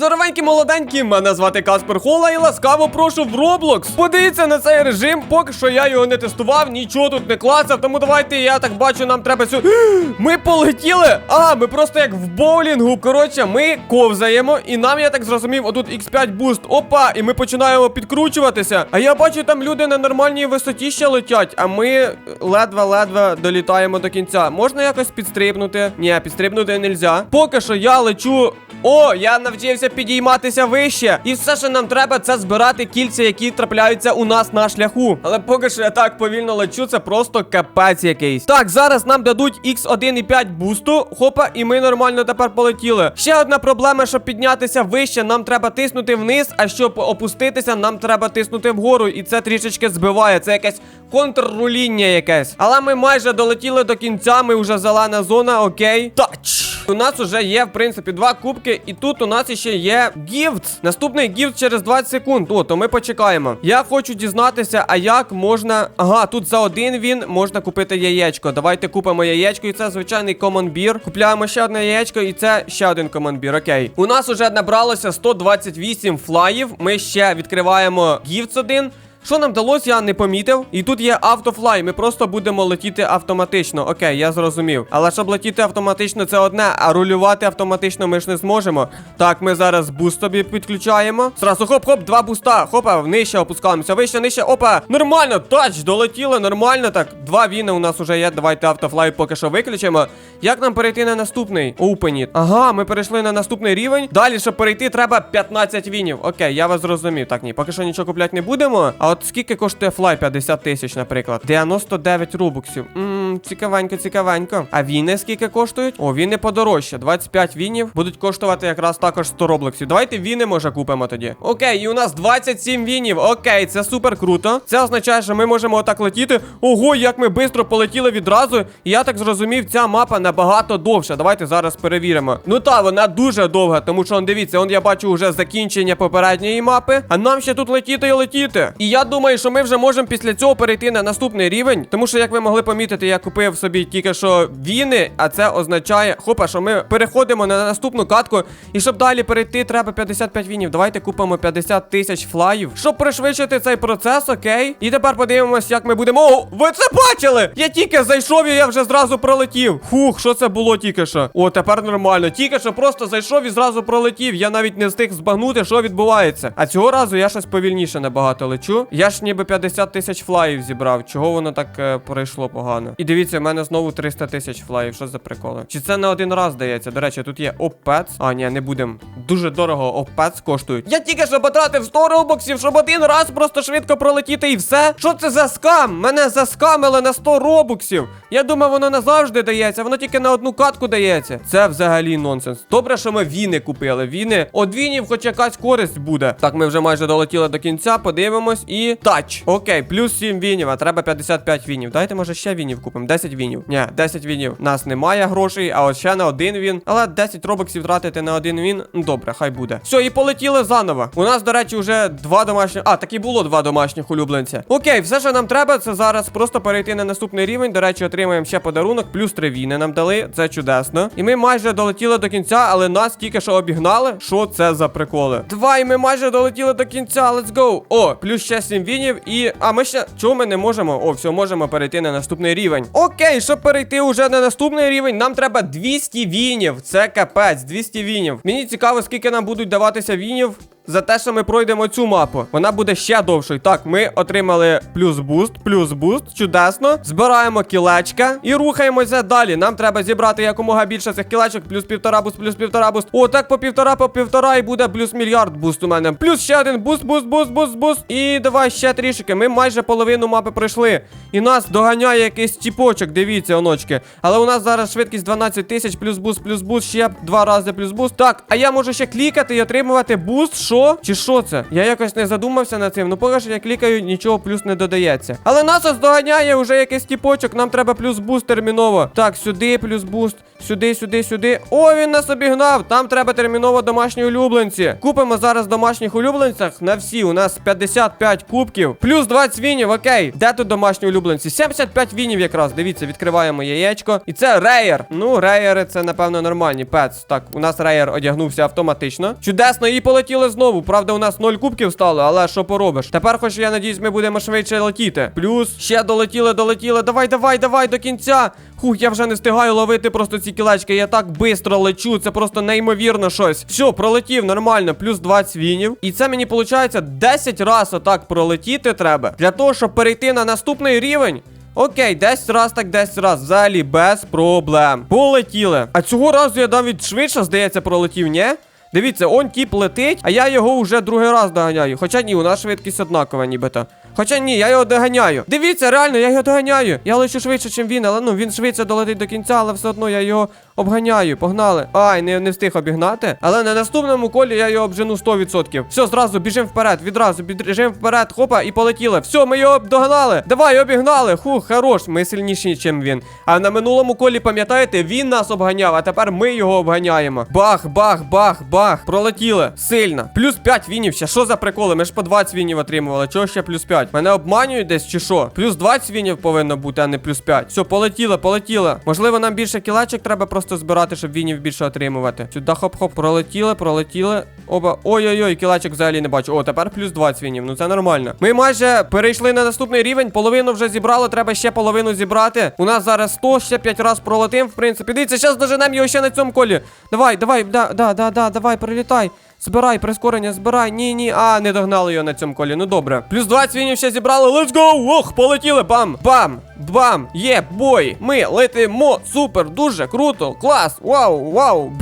Здоровенькі молоденькі, мене звати Каспер Хола і ласкаво прошу в Roblox. Подивіться на цей режим, поки що я його не тестував, нічого тут не клацав, тому давайте я так бачу, нам треба сю. Ми полетіли! А, ми просто як в боулінгу. Коротше, ми ковзаємо, і нам, я так зрозумів, отут X5 буст. Опа, і ми починаємо підкручуватися. А я бачу, там люди на нормальній висоті ще летять, а ми ледве-ледве долітаємо до кінця. Можна якось підстрибнути? Ні, підстрибнути нельзя. Поки що я лечу. О, я навчився підійматися вище. І все, що нам треба, це збирати кільця, які трапляються у нас на шляху. Але поки що я так повільно лечу, це просто капець якийсь. Так, зараз нам дадуть X1,5 бусту. Хопа, і ми нормально тепер полетіли. Ще одна проблема, щоб піднятися вище, нам треба тиснути вниз, а щоб опуститися, нам треба тиснути вгору. І це трішечки збиває. Це якесь контрруління якесь. Але ми майже долетіли до кінця, ми вже зелена зона, окей. Тач! У нас вже є, в принципі, два кубки, і тут у нас ще є гіфт. Наступний гіфт через 20 секунд. О, то ми почекаємо. Я хочу дізнатися, а як можна. Ага, тут за один він можна купити яєчко. Давайте купимо яєчко, і це звичайний комонбір. Купляємо ще одне яєчко, і це ще один комонбір. Окей. У нас уже набралося 128 флаїв. Ми ще відкриваємо гіфт один. Що нам вдалося, я не помітив. І тут є автофлай. Ми просто будемо летіти автоматично. Окей, я зрозумів. Але щоб летіти автоматично, це одне, а рулювати автоматично ми ж не зможемо. Так, ми зараз буст тобі підключаємо. Зразу хоп-хоп, два буста. Хопа, нижче опускаємося. Вище, нижче. Опа. Нормально, тач, долетіли, нормально так. Два віни у нас уже є. Давайте автофлай поки що виключимо. Як нам перейти на наступний? Open. Ага, ми перейшли на наступний рівень. Далі, щоб перейти, треба 15 вінів. Окей, я вас зрозумів. Так, ні, поки що нічого купляти не будемо. А от скільки коштує флай? 50 тисяч, наприклад. 99 рубуксів. Ммм, цікавенько, цікавенько. А віни скільки коштують? О, віни подорожче. 25 вінів будуть коштувати якраз також 100 роблоксів. Давайте віни може купимо тоді. Окей, і у нас 27 вінів. Окей, це супер круто. Це означає, що ми можемо отак летіти. Ого, як ми швидко полетіли відразу. І я так зрозумів, ця мапа набагато довша. Давайте зараз перевіримо. Ну та, вона дуже довга, тому що он дивіться, он я бачу вже закінчення попередньої мапи. А нам ще тут летіти і летіти. І я думаю, що ми вже можемо після цього перейти на наступний рівень. Тому що, як ви могли помітити, я купив собі тільки що віни, а це означає, хопа, що ми переходимо на наступну катку. І щоб далі перейти, треба 55 вінів. Давайте купимо 50 тисяч флаїв, щоб пришвидшити цей процес, окей. І тепер подивимось, як ми будемо. О, ви це бачили? Я тільки зайшов і я вже зразу пролетів. Хух, що це було тільки що? О, тепер нормально. Тільки що просто зайшов і зразу пролетів. Я навіть не встиг збагнути, що відбувається. А цього разу я щось повільніше набагато лечу. Я ж ніби 50 тисяч флаїв зібрав. Чого воно так е, пройшло погано? І дивіться, в мене знову 300 тисяч флаїв. Що за приколи? Чи це не один раз дається? До речі, тут є опец. А, ні, не будемо. Дуже дорого опец коштують. Я тільки що потратив 100 робоксів, щоб один раз просто швидко пролетіти і все. Що це за скам? Мене заскамили на 100 робоксів. Я думав, воно назавжди дається, воно тільки на одну катку дається. Це взагалі нонсенс. Добре, що ми віни купили. Віни. От вінів хоч якась користь буде. Так, ми вже майже долетіли до кінця, подивимось і. Тач. Окей, плюс 7 вінів, а треба 55 вінів. Дайте, може, ще вінів купимо. 10 вінів. Ні, 10 вінів. Нас немає грошей, а от ще на один він. Але 10 робоксів тратити на один він. Ну добре, хай буде. Все, і полетіли заново. У нас, до речі, вже два домашні. А, так і було два домашніх улюбленця. Окей, все, що нам треба, це зараз просто перейти на наступний рівень. До речі, отримаємо ще подарунок, плюс 3 віни нам дали. Це чудесно. І ми майже долетіли до кінця, але нас тільки що обігнали. Що це за приколи? Давай, ми майже долетіли до кінця. Let's go. О, плюс ще 7 вінів. І. А ми ще. Чому ми не можемо? О, все, можемо перейти на наступний рівень. Окей, щоб перейти уже на наступний рівень, нам треба 200 вінів. Це капець, 200 вінів. Мені цікаво, скільки нам будуть даватися вінів. За те, що ми пройдемо цю мапу, вона буде ще довшою. Так, ми отримали плюс буст, плюс буст, чудесно. Збираємо кілечка і рухаємося далі. Нам треба зібрати якомога більше цих кілечок, плюс півтора буст, плюс півтора буст. О, так по півтора, по півтора і буде плюс мільярд буст у мене. Плюс ще один буст, буст, буст, буст, буст. І давай ще трішки. Ми майже половину мапи пройшли. І нас доганяє якийсь тіпочок, дивіться, оночки. Але у нас зараз швидкість 12 тисяч, плюс буст, плюс буст, ще два рази плюс буст. Так, а я можу ще клікати і отримувати буст. Що? Все? Чи що це? Я якось не задумався над цим. Ну поки що я клікаю, нічого плюс не додається. Але нас ось доганяє вже якийсь тіпочок. Нам треба плюс буст терміново. Так, сюди плюс буст. Сюди, сюди, сюди. О, він нас обігнав. Там треба терміново домашні улюбленці. Купимо зараз домашніх улюбленцях на всі. У нас 55 кубків. Плюс 20 вінів. Окей. Де тут домашні улюбленці? 75 вінів якраз. Дивіться, відкриваємо яєчко. І це реєр. Ну, реєри це, напевно, нормальні. Пец. Так, у нас реєр одягнувся автоматично. Чудесно, і полетіли знову. Правда, у нас 0 кубків стало, але що поробиш? Тепер, хоч я надіюсь, ми будемо швидше летіти. Плюс ще долетіли, долетіли. Давай, давай, давай до кінця. Хух, я вже не встигаю ловити просто ці кілечки. Я так бистро лечу, це просто неймовірно щось. Все, пролетів нормально, плюс 20 вінів. І це мені виходить 10 разів отак пролетіти треба. Для того, щоб перейти на наступний рівень. Окей, 10 раз так 10 раз. Взагалі без проблем. Полетіли. А цього разу я навіть швидше, здається, пролетів, ні? Дивіться, он тіп летить, а я його вже другий раз доганяю. Хоча ні, у нас швидкість однакова, нібито. Хоча ні, я його доганяю. Дивіться, реально, я його доганяю. Я лечу швидше, ніж він, але ну він швидше долетить до кінця, але все одно я його обганяю. Погнали. Ай, не, не встиг обігнати. Але на наступному колі я його обжену 100%. Все, зразу біжимо вперед, відразу біжимо вперед, хопа, і полетіли. Все, ми його догнали. Давай, обігнали. Хух, хорош, ми сильніші, ніж він. А на минулому колі, пам'ятаєте, він нас обганяв, а тепер ми його обганяємо. Бах, бах, бах, бах. Пролетіли. Сильно. Плюс 5 вінів ще. Що за приколи? Ми ж по 20 вінів отримували. Чого ще плюс 5? Мене обманюють десь чи що? Плюс 20 вінів повинно бути, а не плюс 5. Все, полетіли, полетіли. Можливо, нам більше кілечок треба просто збирати, щоб вінів більше отримувати. Сюди хоп-хоп, пролетіли, пролетіли. Оба. Ой-ой-ой, кілачок взагалі не бачу. О, тепер плюс 20 вінів. Ну це нормально. Ми майже перейшли на наступний рівень. Половину вже зібрали, треба ще половину зібрати. У нас зараз 100, ще 5 разів пролетим, в принципі. Дивіться, зараз доженемо його ще на цьому колі. Давай, давай, да, да, да, да, давай, прилітай. Збирай, прискорення, збирай. Ні, ні. А, не догнали його на цьому колі. Ну добре. Плюс 20 вінів ще зібрали. Let's go! Ох, полетіли. Бам! Бам! Бам! Є, бой! Ми летимо! Супер! Дуже круто! Клас! Вау! Вау!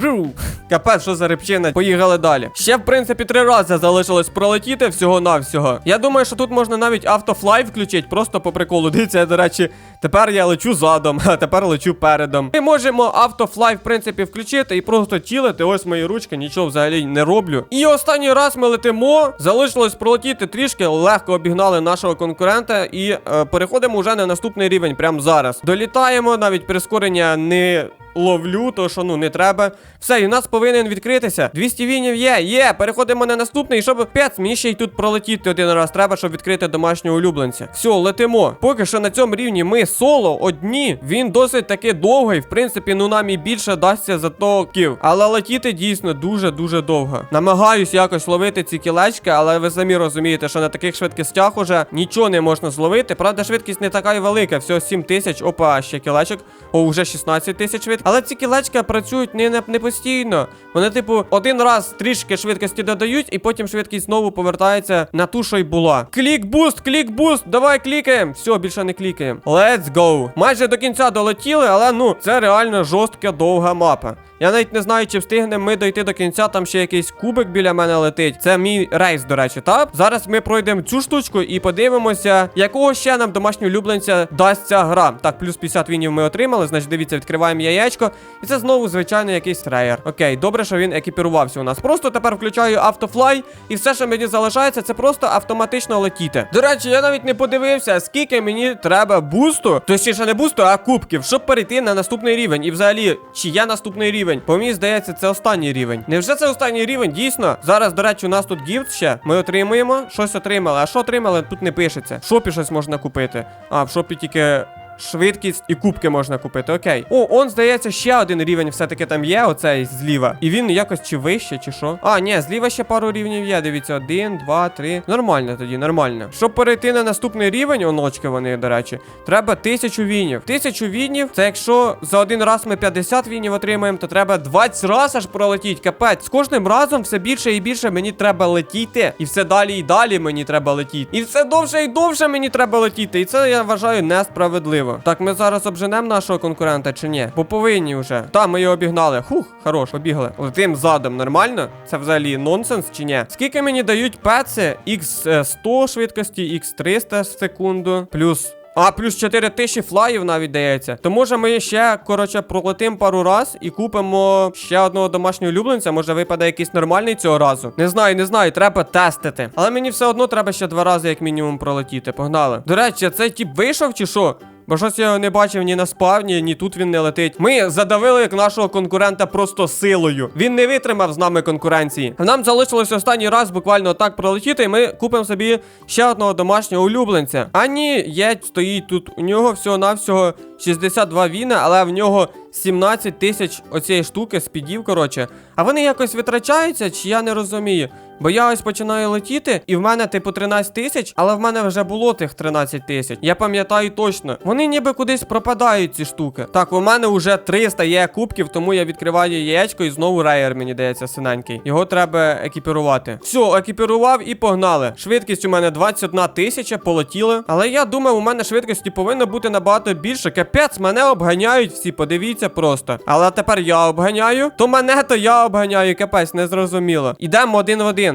Бррр. Капець, що за репчина? Поїхали далі. Ще, в принципі, три рази залишилось пролетіти всього-навсього. Я думаю, що тут можна навіть автофлай включити, просто по приколу. Дивіться, до речі, тепер я лечу задом, а тепер лечу передом. Ми можемо автофлай, в принципі, включити і просто чилити. Ось мої ручки, нічого взагалі не роблю. І останній раз ми летимо. Залишилось пролетіти трішки, легко обігнали нашого конкурента і е, переходимо вже на наступний рівень прямо зараз. Долітаємо, навіть прискорення не. Ловлю, то що ну не треба. Все, і у нас повинен відкритися. 200 вінів є, є. Переходимо на наступний, щоб пець, мені ще й тут пролетіти один раз. Треба, щоб відкрити домашнього улюбленця. Все, летимо. Поки що на цьому рівні ми соло одні. Він досить таки довгий. В принципі, ну нам і більше дасться за токів. Але летіти дійсно дуже-дуже довго. Намагаюсь якось ловити ці кілечки, але ви самі розумієте, що на таких швидкостях уже нічого не можна зловити. Правда, швидкість не така й велика, всього 7 тисяч. Опа, ще кілечок. О, вже 16 тисяч швидкість. Але ці кілечка працюють не, не, постійно. Вони, типу, один раз трішки швидкості додають, і потім швидкість знову повертається на ту, що й була. Клік буст, клік буст, давай клікаємо. Все, більше не клікаємо. Let's go. Майже до кінця долетіли, але ну, це реально жорстка довга мапа. Я навіть не знаю, чи встигнемо ми дойти до кінця. Там ще якийсь кубик біля мене летить. Це мій рейс, до речі, так? Зараз ми пройдемо цю штучку і подивимося, якого ще нам домашнього улюбленця дасть ця гра. Так, плюс 50 вінів ми отримали. Значить, дивіться, відкриваємо яєчко. І це знову, звичайно, якийсь рейер. Окей, добре, що він екіпірувався у нас. Просто тепер включаю автофлай, і все, що мені залишається, це просто автоматично летіти. До речі, я навіть не подивився, скільки мені треба бусту, точніше не бусту, а кубків, щоб перейти на наступний рівень. І взагалі, чи я наступний рівень? По мені здається, це останній рівень. Невже це останній рівень? Дійсно. Зараз, до речі, у нас тут гіфт ще. Ми отримуємо. Щось отримали. А що отримали? Тут не пишеться. В шопі щось можна купити. А, в шопі тільки. Швидкість і кубки можна купити, окей. О, он, здається, ще один рівень все-таки там є, оцей зліва. І він якось чи вище, чи що. А, ні, зліва ще пару рівнів є. Дивіться, один, два, три. Нормально тоді, нормально. Щоб перейти на наступний рівень, оночки вони, до речі, треба тисячу вінів. Тисячу вінів, це якщо за один раз ми 50 вінів отримаємо, то треба 20 раз аж пролетіть. Капець. З кожним разом все більше і більше мені треба летіти. І все далі і далі мені треба летіти. І все довше і довше мені треба летіти. І це я вважаю несправедливо. Так, ми зараз обженемо нашого конкурента чи ні? Бо повинні вже. Та, ми його обігнали. Хух, хорош, побігли. Летим задом, нормально? Це взагалі нонсенс чи ні? Скільки мені дають пеци? X100 швидкості, X300 в секунду, плюс А, плюс 4 тисячі флаїв навіть дається. То може ми ще, коротше, пролетим пару раз і купимо ще одного домашнього улюбленця. Може випаде якийсь нормальний цього разу. Не знаю, не знаю, треба тестити. Але мені все одно треба ще два рази, як мінімум, пролетіти. Погнали. До речі, цей тип вийшов чи що? Бо щось я його не бачив ні на спавні, ні тут він не летить. Ми задавили нашого конкурента просто силою. Він не витримав з нами конкуренції. Нам залишилось останній раз буквально так пролетіти, і ми купимо собі ще одного домашнього улюбленця. А ні, є стоїть тут. У нього всього-навсього 62 віна, але в нього 17 тисяч оцієї штуки спідів, коротше. А вони якось витрачаються, чи я не розумію. Бо я ось починаю летіти, і в мене, типу, 13 тисяч, але в мене вже було тих 13 тисяч. Я пам'ятаю точно. Вони ніби кудись пропадають, ці штуки. Так, у мене вже 300 є кубків, тому я відкриваю яєчко і знову рейер, мені дається, синенький. Його треба екіпірувати. Все, екіпірував і погнали. Швидкість у мене 21 тисяча, полетіли. Але я думаю, у мене швидкості повинно бути набагато більше. Капець, мене обганяють всі, подивіться просто. Але тепер я обганяю. То мене, то я обганяю, капець, не зрозуміло. Ідемо один в один.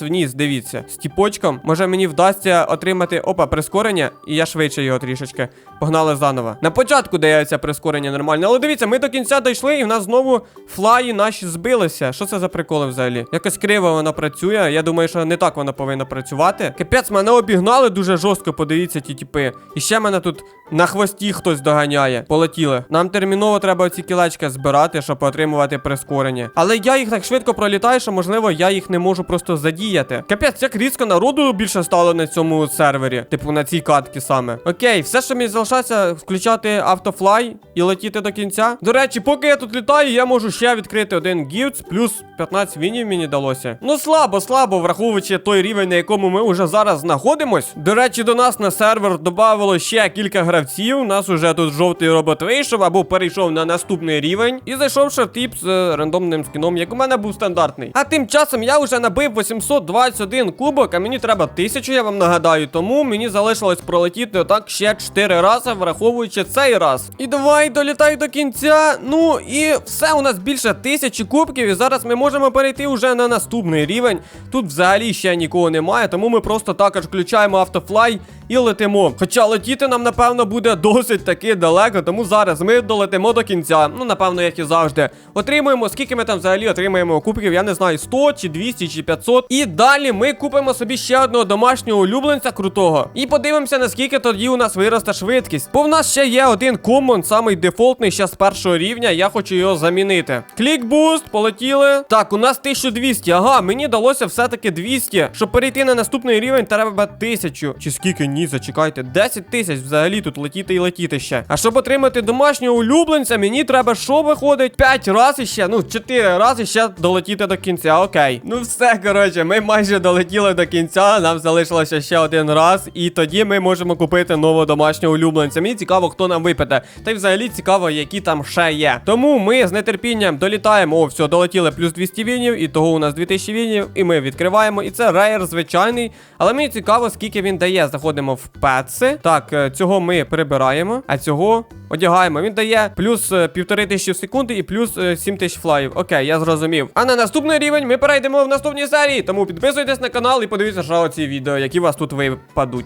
В ніс, дивіться. З тіпочком. Може мені вдасться отримати опа, прискорення, і я швидше його трішечки. Погнали заново. На початку дається прискорення нормально. Але дивіться, ми до кінця дійшли, і в нас знову флаї наші збилися. Що це за приколи взагалі? Якось криво воно працює. Я думаю, що не так воно повинно працювати. Капець, мене обігнали дуже жорстко, подивіться ті тіпи. І ще мене тут на хвості хтось доганяє. Полетіли. Нам терміново треба ці кілечки збирати, щоб отримувати прискорення. Але я їх так швидко пролітаю, що можливо я їх не можу просто задіяти. Капець, як різко народу більше стало на цьому сервері. Типу на цій катці саме. Окей, все, що мені залишається, включати автофлай і летіти до кінця. До речі, поки я тут літаю, я можу ще відкрити один гівц, плюс 15 вінів мені далося. Ну слабо, слабо, враховуючи той рівень, на якому ми вже зараз знаходимось. До речі, до нас на сервер додавало ще кілька гравців. У нас уже тут жовтий робот вийшов або перейшов на наступний рівень. І зайшов ще тип з е, рандомним скіном, як у мене був стандартний. А тим часом я вже набив 821 кубок, а мені треба 1000, я вам нагадаю. Тому мені залишилось пролетіти отак ще 4 рази, враховуючи цей раз. І давай долітай до кінця. Ну і все, у нас більше тисячі кубків, і зараз ми можемо перейти уже на наступний рівень. Тут взагалі ще нікого немає, тому ми просто також включаємо автофлай і летимо. Хоча летіти нам, напевно, буде досить таки далеко, тому зараз ми долетимо до кінця. Ну, напевно, як і завжди. Отримуємо, скільки ми там взагалі отримаємо кубків, я не знаю, 100 чи 200 чи 500. І далі ми купимо собі ще одного домашнього улюбленця крутого. І подивимося, наскільки тоді у нас виросте швидкість. Бо в нас ще є один комон, самий дефолтний ще з першого рівня. Я хочу його замінити. Клік-буст, полетіли. Так, у нас 1200. Ага, мені далося все-таки 200. Щоб перейти на наступний рівень, треба 1000. Чи скільки? Ні, зачекайте. 10 тисяч взагалі тут летіти і летіти ще. А щоб отримати домашнього улюбленця, мені треба що виходить? 5 разів ще, ну 4 рази ще долетіти до кінця. Окей. Ну все, коротше, ми майже долетіли до кінця. Нам залишилося ще один раз. І тоді ми можемо купити нового домашнього улюбленця. Мені цікаво, хто нам випаде. Та й взагалі цікаво, які там ще є. Тому ми з нетерпінням долітаємо. О, все, долетіли плюс 200 вінів, і того у нас 2000 вінів. І ми відкриваємо. І це рейер звичайний. Але мені цікаво, скільки він дає. Заходимо в петси. Так, е, цього ми прибираємо, а цього одягаємо. Він дає плюс е, півтори тисячі в секунди і плюс сім тисяч флаїв. Окей, я зрозумів. А на наступний рівень ми перейдемо в наступній серії. Тому підписуйтесь на канал і подивіться що оці відео, які у вас тут випадуть.